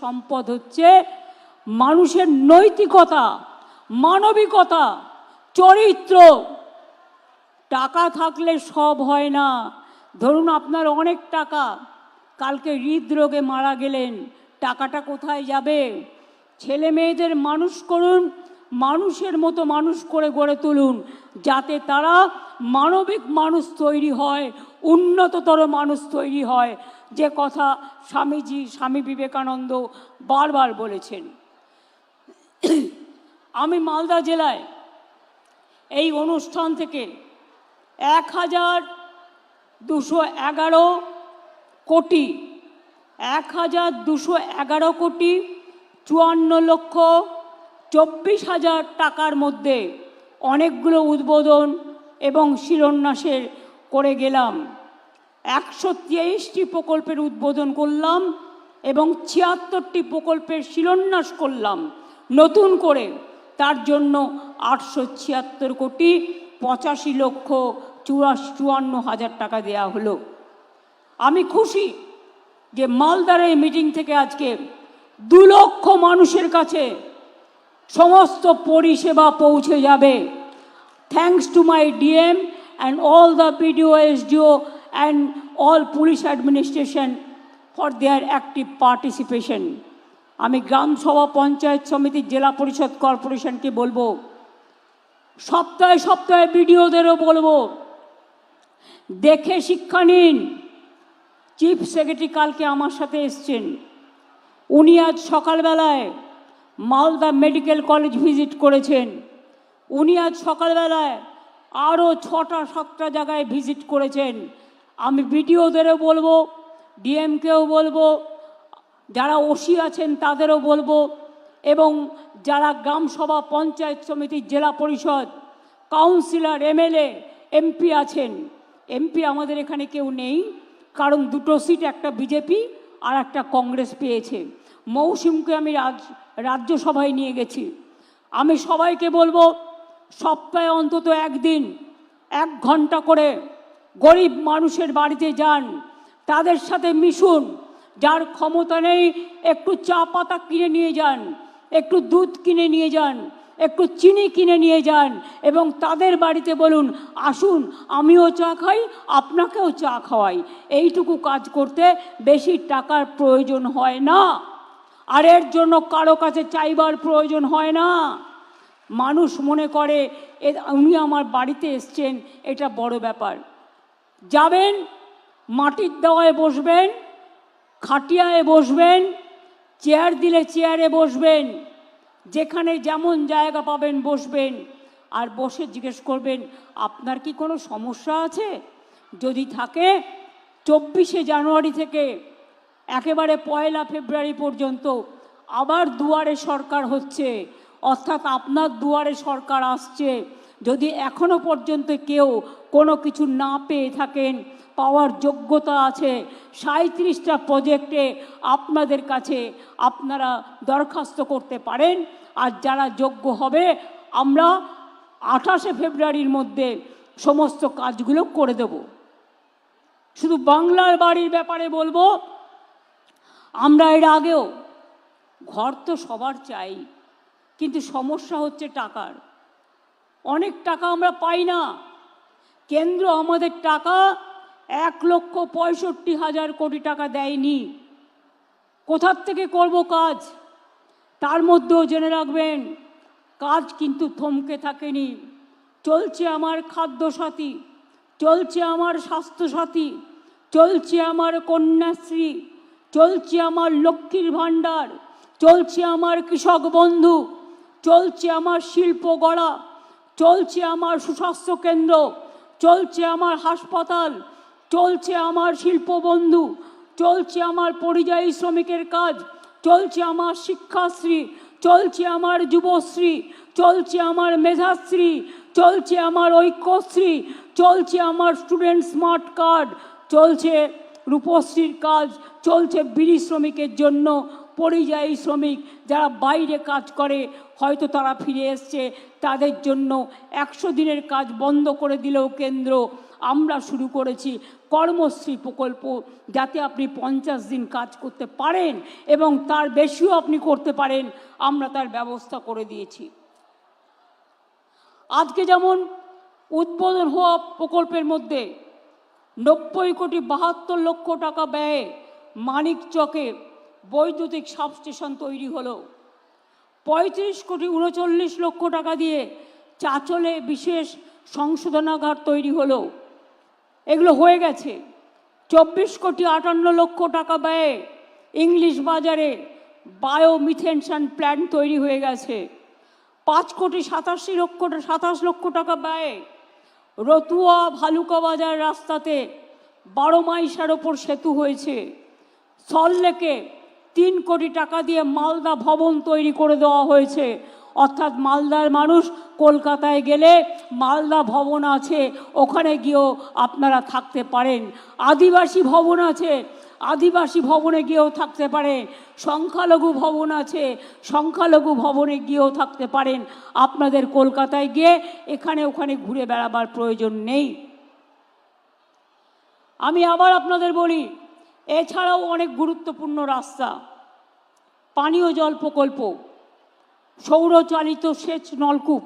সম্পদ হচ্ছে মানুষের নৈতিকতা, মানবিকতা, চরিত্র। টাকা থাকলে সব হয় না। ধরুন আপনার অনেক টাকা, কালকে হৃদরোগে মারা গেলেন, টাকাটা কোথায় যাবে? ছেলে মেয়েদের মানুষ করুন, মানুষের মতো মানুষ করে গড়ে তুলুন, যাতে তারা মানবিক মানুষ তৈরি হয়, উন্নততর মানুষ তৈরি হয়। যে কথা স্বামীজি, স্বামী বিবেকানন্দ বারবার বলেছেন। আমি মালদা জেলায় এই অনুষ্ঠান থেকে এক হাজার দুশো এগারো কোটি, এক হাজার দুশো এগারো কোটি চুয়ান্ন লক্ষ চব্বিশ হাজার টাকার মধ্যে অনেকগুলো উদ্বোধন এবং শিলান্যাসের করে গেলাম। একশো তেইশটি প্রকল্পের উদ্বোধন করলাম এবং ছিয়াত্তরটি প্রকল্পের শিলান্যাস করলাম। নতুন করে তার জন্য আটশো ছিয়াত্তর কোটি পঁচাশি লক্ষ চুরাশি চুয়ান্ন হাজার টাকা দেয়া হলো। আমি খুশি যে মালদার এই মিটিং থেকে আজকে দু লক্ষ মানুষের কাছে সমস্ত পরিষেবা পৌঁছে যাবে। Thanks to my DM and all the BDO SDO and all police administration for their active participation আমি গ্রাম সভা পঞ্চায়েত সমিতি, জেলা পরিষদ কর্পোরেশনকে বলব, সপ্তাহে সপ্তাহে বিডিওদেরও বলব, দেখে শিক্ষা নিন। চিফ সেক্রেটারি কালকে আমার সাথে এসছেন। উনি আজ সকালবেলায় মালদা মেডিকেল কলেজ ভিজিট করেছেন। উনি আজ সকালবেলায় আরও ছটা, সাতটা জায়গায় ভিজিট করেছেন। আমি বিডিওদেরও বলব, ডিএমকেও বলব, যারা ওসি আছেন তাদেরও বলব, এবং যারা গ্রাম সভা পঞ্চায়েত সমিতি জেলা পরিষদ, কাউন্সিলর, এমএলএ, এমপি আছেন, এমপি আমাদের এখানে কেউ নেই, কারণ দুটো সিট, একটা বিজেপি আর একটা কংগ্রেস পেয়েছে। মৌসুমকে আমি রাজ, রাজ্যসভায় নিয়ে গেছি। আমি সবাইকে বলব, সপ্তাহে অন্তত একদিন, এক ঘণ্টা করে গরিব মানুষের বাড়িতে যান, তাদের সাথে মিশুন, যার ক্ষমতা নেই একটু চা পাতা কিনে নিয়ে যান, একটু দুধ কিনে নিয়ে যান, একটু চিনি কিনে নিয়ে যান এবং তাদের বাড়িতে বলুন, আসুন, আমিও চা খাই, আপনাকেও চা খাওয়াই। এইটুকু কাজ করতে বেশি টাকার প্রয়োজন হয় না। আর এর জন্য কারও কাছে চাইবার প্রয়োজন হয় না। মানুষ মনে করে উনি আমার বাড়িতে এসছেন, এটা বড় ব্যাপার। যাবেন, মাটির দেওয়ায় বসবেন, খাটিয়ায় বসবেন, চেয়ার দিলে চেয়ারে বসবেন, যেখানে যেমন জায়গা পাবেন বসবেন। আর বসে জিজ্ঞেস করবেন, আপনার কি কোনো সমস্যা আছে? যদি থাকে, চব্বিশে জানুয়ারি থেকে একেবারে পয়লা ফেব্রুয়ারি পর্যন্ত আবার দুয়ারে সরকার হচ্ছে, অর্থাৎ আপনার দুয়ারে সরকার আসছে। যদি এখনও পর্যন্ত কেউ কোনো কিছু না পেয়ে থাকেন, পাওয়ার যোগ্যতা আছে সাঁত্রিশটা প্রজেক্টে আপনাদের কাছে আপনারা দরখাস্ত করতে পারেন। আর যারা যোগ্য হবে, আমরা আঠাশে ফেব্রুয়ারির মধ্যে সমস্ত কাজগুলো করে দেব। শুধু বাংলার বাড়ির ব্যাপারে বলব, আমরা এর আগেও, ঘর তো সবার চাই, কিন্তু সমস্যা হচ্ছে টাকার। অনেক টাকা আমরা পাই না। কেন্দ্র আমাদের টাকা এক লক্ষ পঁয়ষট্টি হাজার কোটি টাকা দেয়নি। কোথার থেকে করব কাজ? তার মধ্যেও জেনে রাখবেন, কাজ কিন্তু থমকে থাকেনি। চলছে আমার খাদ্যসাথী, চলছে আমার স্বাস্থ্যসাথী, চলছে আমার কন্যাশ্রী, চলছে আমার লক্ষ্মীর ভাণ্ডার, চলছে আমার কৃষক বন্ধু, চলছে আমার শিল্প গড়া। চলছে আমার সুস্বাস্থ্য কেন্দ্র, চলছে আমার হাসপাতাল, চলছে আমার শিল্প বন্ধু চলছে আমার পরিযায়ী শ্রমিকের কাজ, চলছে আমার শিক্ষাশ্রী, চলছে আমার যুবশ্রী, চলছে আমার মেধাশ্রী, চলছে আমার ঐক্যশ্রী, চলছে আমার স্টুডেন্ট স্মার্ট কার্ড চলছে রূপশ্রীর কাজ, চলছে বিড়ি শ্রমিকের জন্য পরিযায়ী শ্রমিক যারা বাইরে কাজ করে, হয়তো তারা ফিরে এসছে। তাদের জন্য একশো দিনের কাজ বন্ধ করে দিলেও কেন্দ্র। আমরা শুরু করেছি কর্মশ্রী প্রকল্প, যাতে আপনি পঞ্চাশ দিন কাজ করতে পারেন এবং তার বেশিও আপনি করতে পারেন। আমরা তার ব্যবস্থা করে দিয়েছি। আজকে যেমন উদ্বোধন হওয়া প্রকল্পের মধ্যে নব্বই কোটি বাহাত্তর লক্ষ টাকা ব্যয়ে মানিক চকে বৈদ্যুতিক সাবস্টেশন তৈরি হলো। পঁয়ত্রিশ কোটি উনচল্লিশ লক্ষ টাকা দিয়ে চাচলে বিশেষ সংশোধনাগার তৈরি হলো। এগুলো হয়ে গেছে। চব্বিশ কোটি আটান্ন লক্ষ টাকা ব্যয়ে ইংলিশ বাজারে বায়োমিথেনশন প্ল্যান্ট তৈরি হয়ে গেছে। পাঁচ কোটি সাতাশি লক্ষ, সাতাশ লক্ষ টাকা ব্যয়ে রতুয়া ভালুকা বাজার রাস্তাতে বারো মাইশার ওপর সেতু হয়েছে। সল্লেকে তিন কোটি টাকা দিয়ে মালদা ভবন তৈরি করে দেওয়া হয়েছে। অর্থাৎ মালদার মানুষ কলকাতায় গেলে মালদা ভবন আছে, ওখানে গিয়েও আপনারা থাকতে পারেন। আদিবাসী ভবন আছে, আদিবাসী ভবনে গিয়েও থাকতে পারেন সংখ্যালঘু ভবন আছে, সংখ্যালঘু ভবনে গিয়েও থাকতে পারেন। আপনাদের কলকাতায় গিয়ে এখানে ওখানে ঘুরে বেড়াবার প্রয়োজন নেই। আমি আবার আপনাদের বলি এছাড়াও অনেক গুরুত্বপূর্ণ রাস্তা। পানীয় জল প্রকল্প, সৌরচালিত সেচ নলকূপ,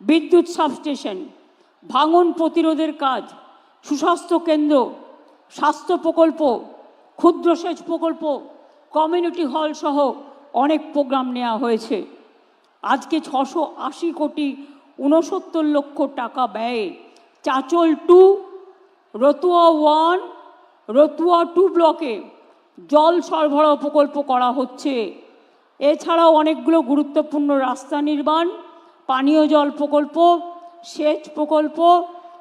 বিদ্যুৎ সাবস্টেশন, ভাঙন প্রতিরোধের কাজ, সুস্বাস্থ্য কেন্দ্র, স্বাস্থ্য প্রকল্প, ক্ষুদ্র সেচ প্রকল্প, কমিউনিটি হল সহ অনেক প্রোগ্রাম নেওয়া হয়েছে। আজকে ছশো আশি কোটি উনসত্তর লক্ষ টাকা ব্যয়ে Chanchal two, Ratua one Ratua two ব্লকে জল সরবরাহ প্রকল্প করা হচ্ছে। এছাড়াও অনেকগুলো গুরুত্বপূর্ণ রাস্তা নির্মাণ, পানীয় জল প্রকল্প, সেচ প্রকল্প,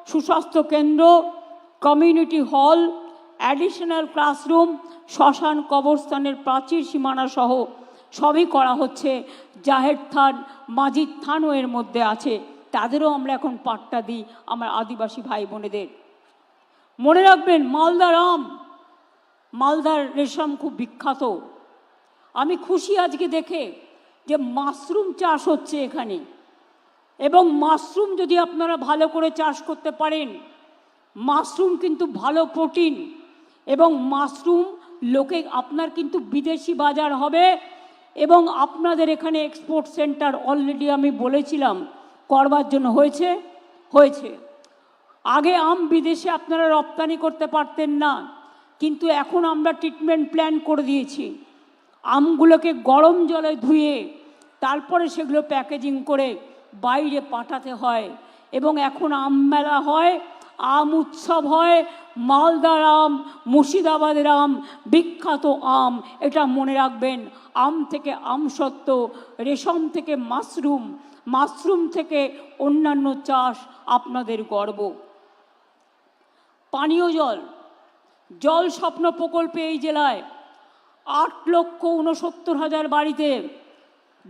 সুস্বাস্থ্য কেন্দ্র, কমিউনিটি হল, অ্যাডিশনাল ক্লাসরুম, শ্মশান কবরস্থানের প্রাচীর সীমানা সহ সবই করা হচ্ছে। জাহের থান, মাজিদ থানও এর মধ্যে আছে। তাদেরও আমরা এখন পাট্টা দিই আমার আদিবাসী ভাই বোনেদের মনে রাখবেন, মালদার আম, মালদার রেশম খুব বিখ্যাত। আমি খুশি আজকে দেখে যে মাশরুম চাষ হচ্ছে এখানে। এবং মাশরুম যদি আপনারা ভালো করে চাষ করতে পারেন, মাশরুম কিন্তু ভালো প্রোটিন এবং মাশরুম লোকে, আপনার কিন্তু বিদেশি বাজার হবে এবং আপনাদের এখানে এক্সপোর্ট সেন্টার অলরেডি আমি বলেছিলাম, করবার জন্য হয়েছে হয়েছে। আগে আম বিদেশে আপনারা রপ্তানি করতে পারতেন না, কিন্তু এখন আমরা ট্রিটমেন্ট প্ল্যান করে দিয়েছি। আমগুলোকে গরম জলে ধুয়ে, তারপরে সেগুলো প্যাকেজিং করে বাইরে পাঠাতে হয় এবং এখন আম মেলা হয়, আম উৎসব হয়, মালদার আম, মুর্শিদাবাদের আম, বিখ্যাত আম, এটা মনে রাখবেন, আম থেকে আমসত্ত্ব রেশম থেকে মাশরুম মাশরুম থেকে অন্যান্য চাষ আপনাদের গর্ব। পানীয় জল। জল স্বপ্ন প্রকল্পে এই জেলায় আট লক্ষ উনসত্তর হাজার বাড়িতে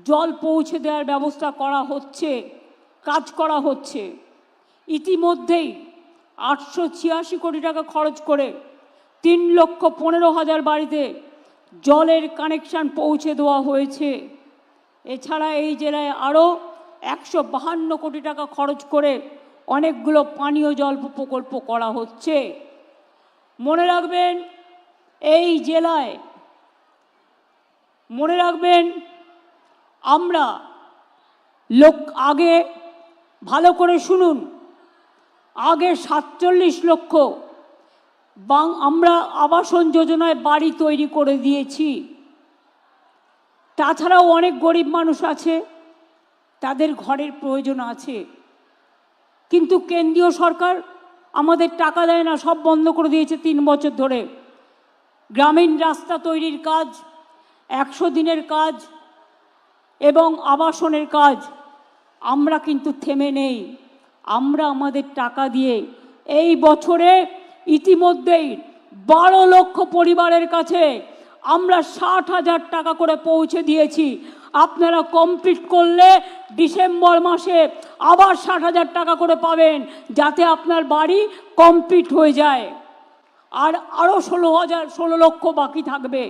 জল পৌঁছে দেওয়ার ব্যবস্থা করা হচ্ছে, কাজ করা হচ্ছে। ইতিমধ্যেই আটশো ছিয়াশি কোটি টাকা খরচ করে তিন লক্ষ পনেরো হাজার বাড়িতে জলের কানেকশান পৌঁছে দেওয়া হয়েছে। এছাড়া এই জেলায় আরও একশো বাহান্ন কোটি টাকা খরচ করে অনেকগুলো পানীয় জল প্রকল্প করা হচ্ছে। মনে রাখবেন, এই জেলায় মনে রাখবেন, আমরা লোক আগে ভালো করে শুনুন, আগে সাতচল্লিশ লক্ষ বাং আমরা আবাসন যোজনায় বাড়ি তৈরি করে দিয়েছি। তাছাড়াও অনেক গরিব মানুষ আছে, তাদের ঘরের প্রয়োজন আছে। কিন্তু কেন্দ্রীয় সরকার আমাদের টাকা দেয় না, সব বন্ধ করে দিয়েছে তিন বছর ধরে। গ্রামীণ রাস্তা তৈরির কাজ, একশো দিনের কাজ এবং আবাসনের কাজ, আমরা কিন্তু থেমে নেই। আমরা আমাদের টাকা দিয়ে এই বছরে ইতিমধ্যেই বারো লক্ষ পরিবারের কাছে আমরা ষাট হাজার টাকা করে পৌঁছে দিয়েছি। আপনারা কমপ্লিট করলে ডিসেম্বর মাসে আবার ষাট হাজার টাকা করে পাবেন, যাতে আপনার বাড়ি কমপ্লিট হয়ে যায়। আর আরও ষোলো হাজার, ষোলো লক্ষ বাকি থাকবে।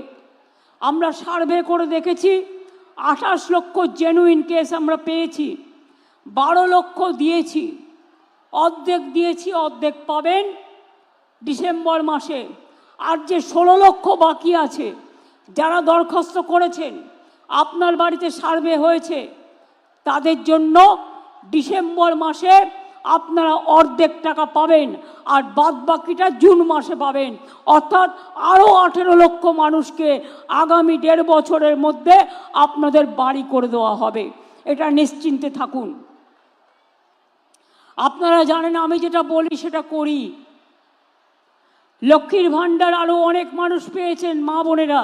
আমরা সার্ভে করে দেখেছি, আঠাশ লক্ষ জেনুইন কেস আমরা পেয়েছি, বারো লক্ষ দিয়েছি, অর্ধেক দিয়েছি, অর্ধেক পাবেন ডিসেম্বর মাসে। আর যে ষোলো লক্ষ বাকি আছে, যারা দরখাস্ত করেছেন আপনার বাড়িতে সার্ভে হয়েছে, তাদের জন্য ডিসেম্বর মাসে আপনারা অর্ধেক টাকা পাবেন আর বাদ বাকিটা জুন মাসে পাবেন। অর্থাৎ আরও আঠেরো লক্ষ মানুষকে আগামী দেড় বছরের মধ্যে আপনাদের বাড়ি করে দেওয়া হবে। এটা নিশ্চিন্তে থাকুন। আপনারা জানেন, আমি যেটা বলি সেটা করি। লক্ষ্মীর ভাণ্ডার আরও অনেক মানুষ পেয়েছেন, মা বোনেরা।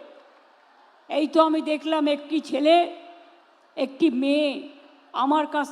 এই তো আমি দেখলাম একটি ছেলে একটি মেয়ে আমার কাছ